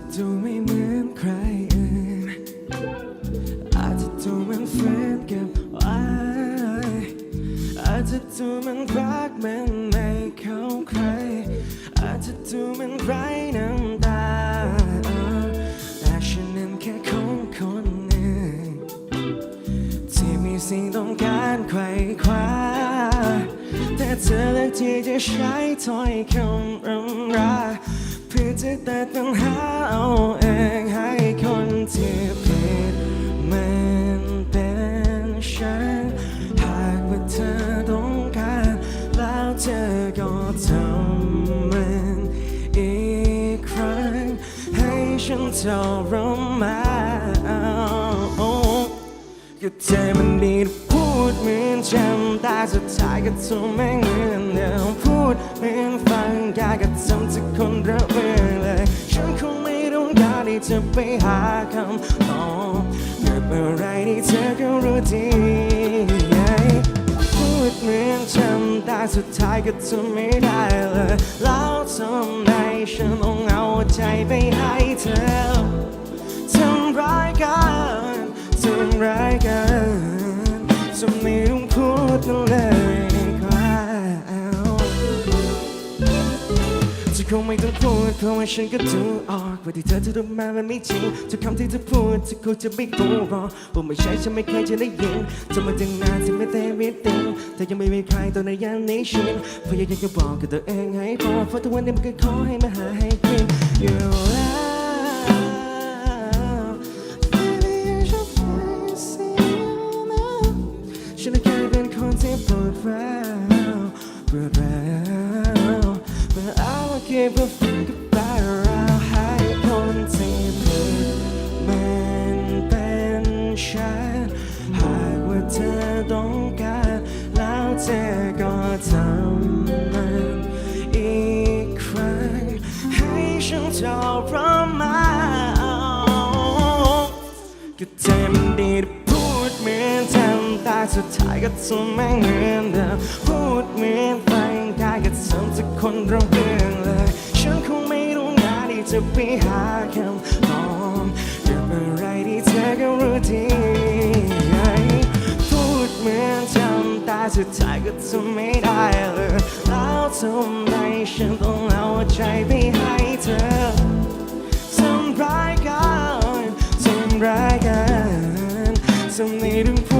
จะดูไม่เหมือนใครอื่น อาจจะดูเหมือนเฟรนด์เกับไว้อาจจะดูเหมันรักมันไม่เข้าใคร อาจจะดูเหมันไรน้ำตา แต่ฉันนั้นแค่คนคนหนึ่ง ที่มีสิ่งต้องการไขว่คว้า แต่เธอเลือกที่จะใช้ถ้อยคำรำรา เพื่อจะแตัดปัญหาเอาเองให้คนที่ผิดมันเป็นฉันหากว่าเธอต้องการแล้วเธอก็ทำมันอีกครั้ง ให้ฉันทรมานก็ใจมันดี พูดเหมือนจำแต่สุดท้ายก็ทำไม่เหมือนเดิมพูดเหมือนฟังกายก็ทำทุกคนระเบิดเลยฉันคงไม่ต้องการที่จะไปหาคำตอบเกิดเมื่อไรที่เธอก็รู้ดีพูดเหมือนจำแต่สุดท้ายก็ทำไม่ได้เลยแล้วทำไมฉันต้องเอาใจไปห จะคงไม่ต้องพูดเพราะว่าฉันก็ดูออกว่าที่เธอจะรู้มามันไม่จริงทุกคำที่เธอพูดเธอคงจะไม่รู้หรอกว่าไม่ใช่ฉันไม่เคยจะได้ยินจะมาตั้งนานที่ไม่ได้ไม่ติงแต่ยังไม่มีใครตอนในยังนี้ชินพยายามจะบอกกับตัวเองให้พอเพราะทุกวันนี้มันก็ขอให้มาหาให้กินอยู่แล้วฉันเคยเป็นคนที่ เอาเก็บฝันกับตาเราให้คนที่ผิดมันเป็นฉันหากว่าเธอต้องการแล้วเธอก็ทำมันอีกครั้งให้ฉันทรมานก็ใจมันดีพูดเหมือนทำแต่สุดท้ายก็ทำไม่เหมือนเดิมพูดเหมือนไปายก็ทำทุกคนเราเรื่องเลย ฉันคงไม่รู้งานที่จะไปหาคำตอบเรื่องอะไรที่เธอก็รู้ดีพูดเหมือนทำแต่สุดท้ายก็ทำไม่ได้เลยแล้วทำไมฉันต้องเอาใจไปให้เธอทำร้ายกันทำร้ายกันทำไมถึงพูดเมื่อไร